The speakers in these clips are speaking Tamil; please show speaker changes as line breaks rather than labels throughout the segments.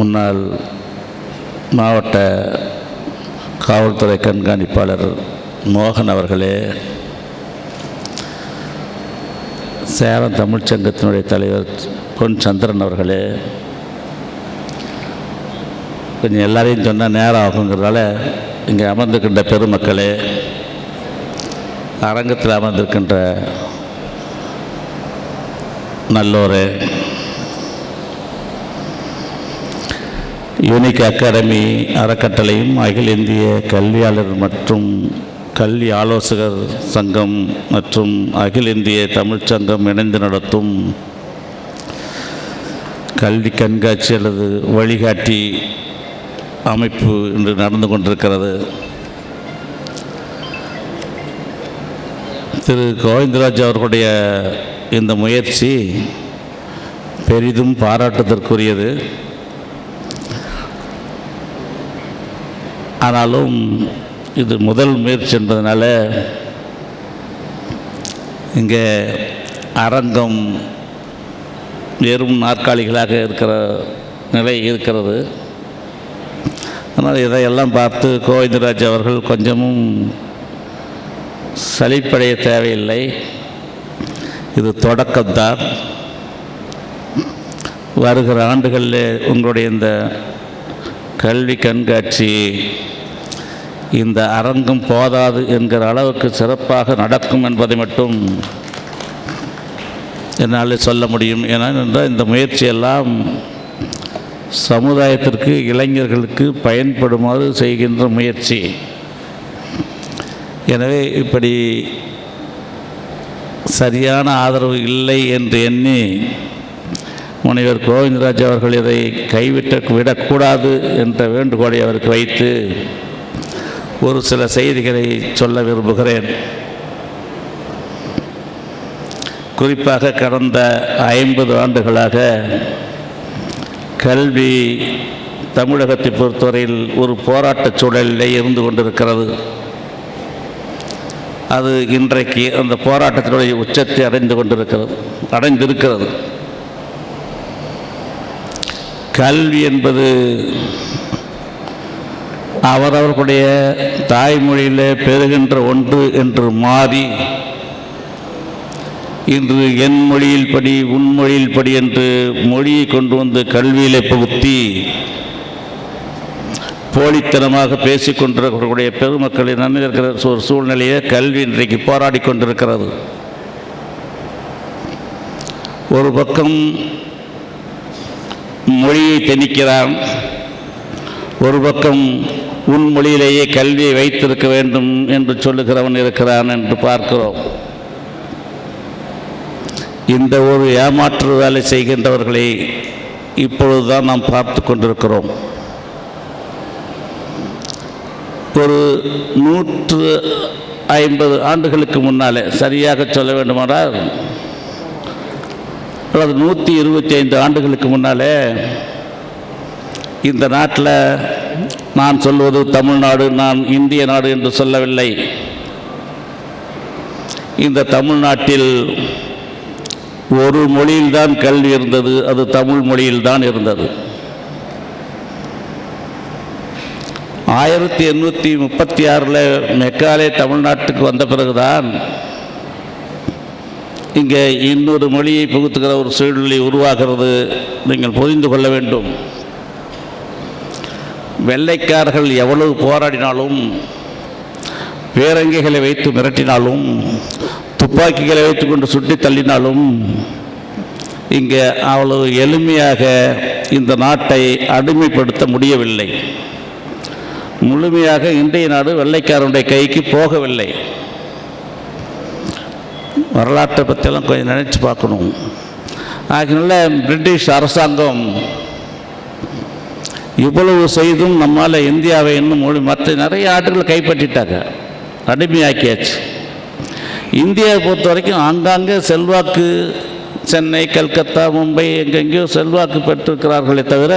முன்னாள் மாவட்ட காவல்துறை கண்காணிப்பாளர் மோகன் அவர்களே சேலம் தமிழ்ச்சங்கத்தினுடைய தலைவர் பொன் சந்திரன் அவர்களே கொஞ்சம் எல்லாரையும் சொன்னால் நேரம் ஆகுங்கிறதால இங்கே அமர்ந்திருக்கின்ற பெருமக்களே அரங்கத்தில் அமர்ந்திருக்கின்ற நல்லோரே யூனிக் அகாடமி அறக்கட்டளையும் அகில இந்திய கல்வியாளர் மற்றும் கல்வி ஆலோசகர் சங்கம் மற்றும் அகில இந்திய தமிழ்ச் சங்கம் இணைந்து நடத்தும் கல்வி கண்காட்சி அல்லது வழிகாட்டி அமைப்பு இன்று நடந்து கொண்டிருக்கிறது. திரு கோவிந்தராஜ் அவர்களுடைய இந்த முயற்சி பெரிதும் பாராட்டுதற்குரியது. ஆனாலும் இது முதல் முயற்சி என்பதனால இங்கே அரங்கம் வெறும் நாற்காலிகளாக இருக்கிற நிலை இருக்கிறது. ஆனால் இதையெல்லாம் பார்த்து கோவிந்தராஜ் அவர்கள் கொஞ்சமும் சலிப்படைய தேவையில்லை. இது தொடக்கம்தான். வருகிற ஆண்டுகளில் உங்களுடைய இந்த கல்வி கண்காட்சி இந்த அரங்கம் போதாது என்கிற அளவுக்கு சிறப்பாக நடக்கும் என்பதை மட்டும் என்னால் சொல்ல முடியும். ஏனென்றால் இந்த முயற்சியெல்லாம் சமுதாயத்திற்கு இளைஞர்களுக்கு பயன்படுமாறு செய்கின்ற முயற்சி. எனவே இப்படி சரியான ஆதரவு இல்லை என்று எண்ணி முனைவர் கோவிந்தராஜ் அவர்கள் இதை கைவிட்ட விடக்கூடாது என்ற வேண்டுகோளை அவருக்கு வைத்து ஒரு சில செய்திகளை சொல்ல விரும்புகிறேன். குறிப்பாக கடந்த ஐம்பது ஆண்டுகளாக கல்வி தமிழகத்தை பொறுத்தவரையில் ஒரு போராட்டச் சூழலிலே இருந்து கொண்டிருக்கிறது. அது இன்றைக்கு அந்த போராட்டத்தினுடைய உச்சத்தை அடைந்து கொண்டிருக்கிறது அடைந்திருக்கிறது. கல்வி என்பது அவரவர்களுடைய தாய்மொழியில் பெறுகின்ற ஒன்று என்று மாறி இன்று என் மொழியில் படி உன் மொழியில் படி என்று மொழியை கொண்டு வந்து கல்வியிலே புகுத்தி போலித்தனமாக பேசிக் கொண்டிருக்கக்கூடிய பெருமக்களை நன்னிருக்கிற ஒரு சூழ்நிலையை கல்வி இன்றைக்கு போராடி கொண்டிருக்கிறது. ஒரு பக்கம் மொழியை திணிக்கிறான் ஒரு பக்கம் உன் மொழியிலேயே கல்வியை வைத்திருக்க வேண்டும் என்று சொல்லுகிறவன் இருக்கிறான் என்று பார்க்கிறோம். இந்த ஒரு ஏமாற்று வேலை செய்கின்றவர்களை இப்பொழுதுதான் நாம் பார்த்து கொண்டிருக்கிறோம். ஒரு நூற்று ஐம்பது ஆண்டுகளுக்கு முன்னாலே சரியாக சொல்ல வேண்டுமானால் அல்லது நூற்றி இருபத்தி ஐந்து ஆண்டுகளுக்கு முன்னாலே இந்த நாட்டில் நான் சொல்வது தமிழ்நாடு நான் இந்திய நாடு என்று சொல்லவில்லை. இந்த தமிழ்நாட்டில் ஒரு மொழியில்தான் கல்வி இருந்தது அது தமிழ் மொழியில்தான் இருந்தது. ஆயிரத்தி எண்ணூற்றி முப்பத்தி ஆறில் மெக்காலே தமிழ்நாட்டுக்கு வந்த பிறகுதான் இங்கே இன்னொரு மொழியை புகுத்துகிற ஒரு சூழ்நிலை உருவாகிறது. நீங்கள் புரிந்து கொள்ள வேண்டும். வெள்ளைக்காரர்கள் எவ்வளவு போராடினாலும் பேரங்கைகளை வைத்து மிரட்டினாலும் துப்பாக்கிகளை வைத்துக்கொண்டு சுட்டி தள்ளினாலும் இங்கே அவ்வளவு எளிமையாக இந்த நாட்டை அடிமைப்படுத்த முடியவில்லை. முழுமையாக இந்திய நாடு வெள்ளைக்காரனுடைய கைக்கு போகவில்லை. வரலாற்றை பற்றியெல்லாம் கொஞ்சம் நினச்சி பார்க்கணும். ஆகினால பிரிட்டிஷ் அரசாங்கம் இவ்வளவு செய்தும் நம்மால் இந்தியாவை இன்னும் மொழி மற்ற நிறைய நாடுகள் கைப்பற்றிட்டாங்க. அடிமையாக்கியாச்சு. இந்தியாவை பொறுத்த வரைக்கும் ஆங்காங்கே செல்வாக்கு சென்னை கல்கத்தா மும்பை எங்கெங்கேயோ செல்வாக்கு பெற்றிருக்கிறார்களே தவிர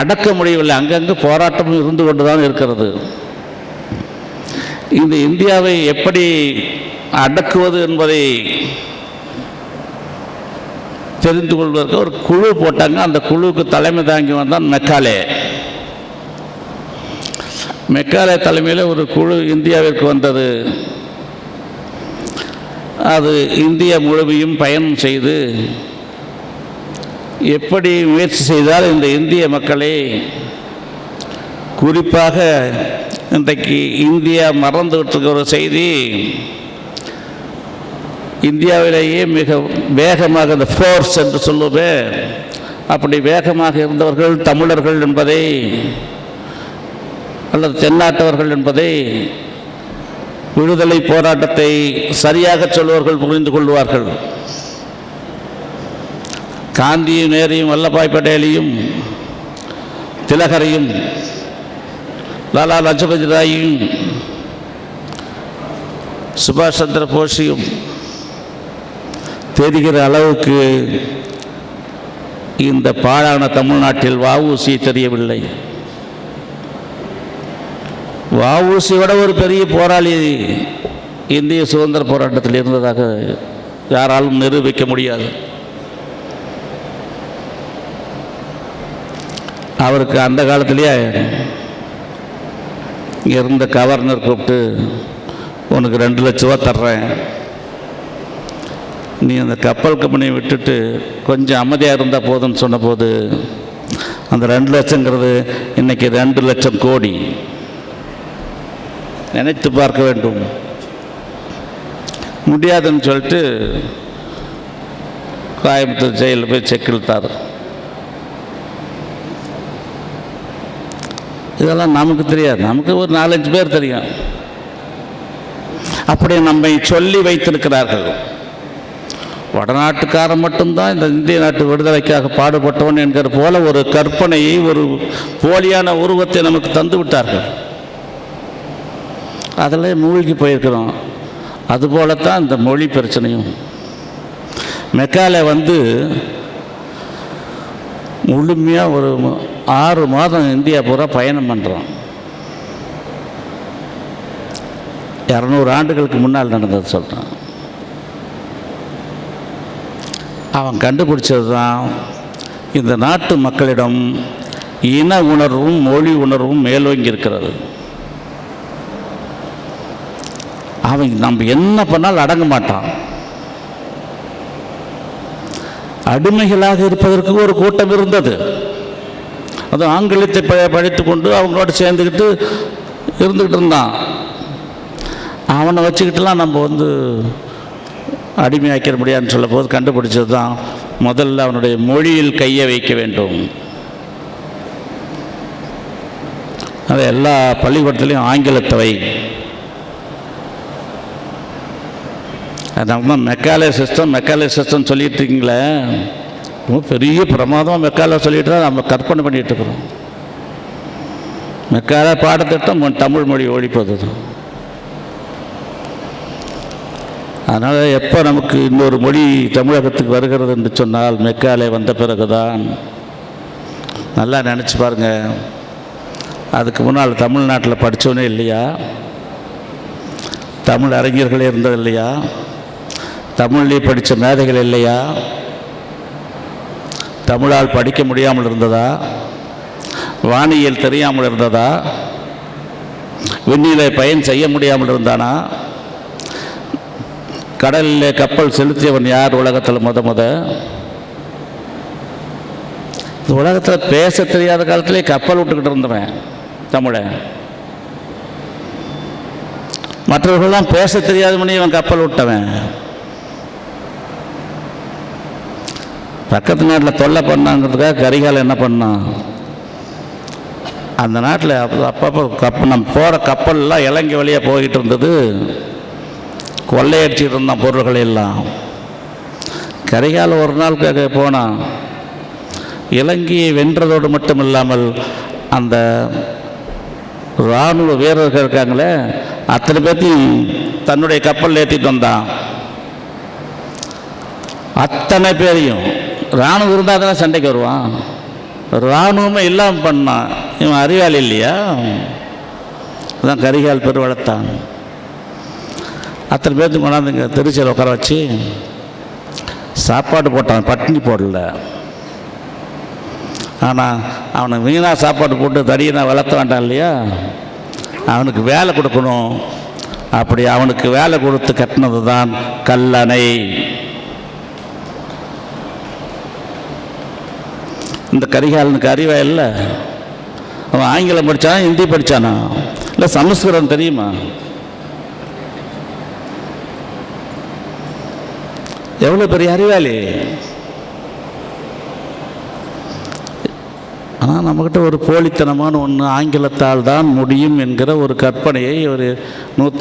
அடக்க முடியவில்லை. அங்கங்கே போராட்டமும் இருந்து கொண்டு தான் இருக்கிறது. இந்த இந்தியாவை எப்படி அடக்குவது என்பதை தெரிந்து கொள்வதற்கு ஒரு குழு போட்டாங்க. அந்த குழுவுக்கு தலைமை தாங்கி வந்தான் மெக்காலே. மெக்காலே தலைமையில் ஒரு குழு இந்தியாவிற்கு வந்தது. அது இந்தியா முழுமையும் பயணம் செய்து எப்படி முயற்சி செய்தால் இந்த இந்திய மக்களை குறிப்பாக இன்றைக்கு இந்தியா மறந்துவிட்டிருக்கிற ஒரு செய்தி இந்தியாவிலேயே மிக வேகமாக இந்த ஃபோர்ஸ் என்று சொல்லுவே அப்படி வேகமாக இருந்தவர்கள் தமிழர்கள் என்பதை அல்லது தென்னாட்டவர்கள் என்பதை விடுதலை போராட்டத்தை சரியாக சொல்வர்கள் புரிந்து கொள்வார்கள். காந்தியும் நேரையும் வல்லபாய் பட்டேலையும் திலகரையும் லாலா லஜபதி ராயும் சுபாஷ் சந்திர போஷையும் தெரிகிற அளவுக்கு இந்த பாழான தமிழ்நாட்டில் வஉசி தெரியவில்லை. வஉசி விட ஒரு பெரிய போராளி இந்திய சுதந்திர போராட்டத்தில் இருந்ததாக யாராலும் நிரூபிக்க முடியாது. அவருக்கு அந்த காலத்திலேயே இங்கே இருந்த கவர்னர் கூப்பிட்டு உனக்கு ரெண்டு லட்ச ரூபா தர்றேன். நீ அந்த கப்பல் கம்பெனியை விட்டுட்டு கொஞ்சம் அமைதியாக இருந்தால் போதும்னு சொன்னபோது அந்த ரெண்டு லட்சங்கிறது இன்னைக்கு ரெண்டு லட்சம் கோடி. நினைத்து பார்க்க வேண்டும். முடியாதுன்னு சொல்லிட்டு கோயம்புத்தூர் ஜெயிலில் போய் செக் இழுத்தார். இதெல்லாம் நமக்கு தெரியாது. நமக்கு ஒரு நாலஞ்சு பேர் தெரியும். அப்படி நம்மை சொல்லி வைத்திருக்கிறார்கள். வடநாட்டுக்காரன் மட்டும்தான் இந்த இந்திய நாட்டு விடுதலைக்காக பாடுபட்டவன் என்கிற போல ஒரு கற்பனையை ஒரு போலியான உருவத்தை நமக்கு தந்து விட்டார்கள். அதில் மூழ்கி போயிருக்கிறோம். அதுபோலத்தான் இந்த மொழி பிரச்சனையும். மெக்காலே வந்து முழுமையாக ஒரு ஆறு மாதம் இந்தியா பூரா பயணம் பண்ணுறோம் இரநூறு ஆண்டுகளுக்கு முன்னால் நடந்தது சொல்கிறான் அவன் கண்டுபிடிச்சது தான் இந்த நாட்டு மக்களிடம் இன உணர்வும் மொழி உணர்வும் மேலோங்கி இருக்கிறது அவன் நம்ம என்ன பண்ணாலும் அடங்க மாட்டான். அடிமைகளாக இருப்பதற்கு ஒரு கூட்டம் இருந்தது. அது ஆங்கிலத்தை ப படித்து கொண்டு அவங்களோட சேர்ந்துக்கிட்டு இருந்துக்கிட்டு இருந்தான். அவனை வச்சுக்கிட்டுலாம் நம்ம வந்து அடிமையாக்கிற முடியாதுன்னு சொல்ல போது கண்டுபிடிச்சது தான் முதல்ல அவனுடைய மொழியில் கையை வைக்க வேண்டும். அது எல்லா பள்ளிக்கூடத்துலேயும் ஆங்கிலத்தை வை அதனால தான் மெக்காலே சிஸ்டம் மெக்காலே சிஸ்டம் சொல்லிட்டு இருக்கீங்களே ரொம்ப பெரிய பிரமாதம் மெக்காலே சொல்லிட்டு நம்ம கற்பனை பண்ணிகிட்டு இருக்கிறோம். மெக்காலே பாடத்திட்டம் தமிழ் மொழி ஒழிப்பது தான் அதனால் எப்போ நமக்கு இன்னொரு மொழி தமிழகத்துக்கு வருகிறது என்று சொன்னால் மெக்காலே வந்த பிறகுதான். நல்லா நினச்சி பாருங்க. அதுக்கு முன்னால் தமிழ்நாட்டில் படித்தவனே இல்லையா? தமிழ் அறிஞர்களே இருந்தது இல்லையா? தமிழ்லேயே படித்த மேதைகள் இல்லையா? தமிழால் படிக்க முடியாமல் இருந்ததா? வானியல் தெரியாமல் இருந்ததா? விண்ணிலை பயன் செய்ய முடியாமல் இருந்தானா? கடலில் கப்பல் செலுத்தியவன் யார் உலகத்தில் முத முத? உலகத்தில் பேச தெரியாத காலத்திலே கப்பல் விட்டுக்கிட்டு இருந்தவன் தமிழை. மற்றவர்கள்லாம் பேச தெரியாத மணி இவன் கப்பல் விட்டவன். பக்கத்து நாட்டில் தொல்லை பண்ணாங்கிறதுக்காக கரிகால் என்ன பண்ணான்? அந்த நாட்டில் அப்போ அப்பப்போ கப்பல் நம்ம போகிற கப்பல்லாம் இலங்கை வழியாக போய்கிட்டு இருந்தது. கொள்ளையடிச்சிட்டு இருந்தான் பொருள்களை எல்லாம். கரிகால் ஒரு நாள் போனான் இலங்கையை வென்றதோடு மட்டும் இல்லாமல் அந்த இராணுவ வீரர்கள் இருக்காங்களே அத்தனை பேர்த்தையும் தன்னுடைய கப்பல் ஏற்றிட்டு வந்தான். அத்தனை பேரையும் இராணுவம் இருந்தால் தானே சண்டைக்கு வருவான்? இராணுவமே இல்லாமல் பண்ணான் இவன் அறிவாளி இல்லையா? அதான் கரிகால் பெருவளத்தான் அத்தனை பேர்த்து கொண்டாந்து இங்கே திருச்சியில் உட்கார வச்சு சாப்பாடு போட்டான் பட்டினி போடல. ஆனால் அவனுக்கு வீணாக சாப்பாடு போட்டு தடியை நான் வளர்த்த வேண்டாம் இல்லையா? அவனுக்கு வேலை கொடுக்கணும். அப்படி அவனுக்கு வேலை கொடுத்து கட்டினது தான் கல்லணை. இந்த கரிகாலனுக்கு அறிவா இல்லை. அவன் ஆங்கிலம் படித்தானா ஹிந்தி படித்தானா இல்லை சமஸ்கிருதம் தெரியுமா? எவ்வளோ பெரிய அறிவாளி? ஆனால் நம்மக்கிட்ட ஒரு போலித்தனமான ஒன்று ஆங்கிலத்தால் தான் முடியும் என்கிற ஒரு கற்பனையை ஒரு நூற்ற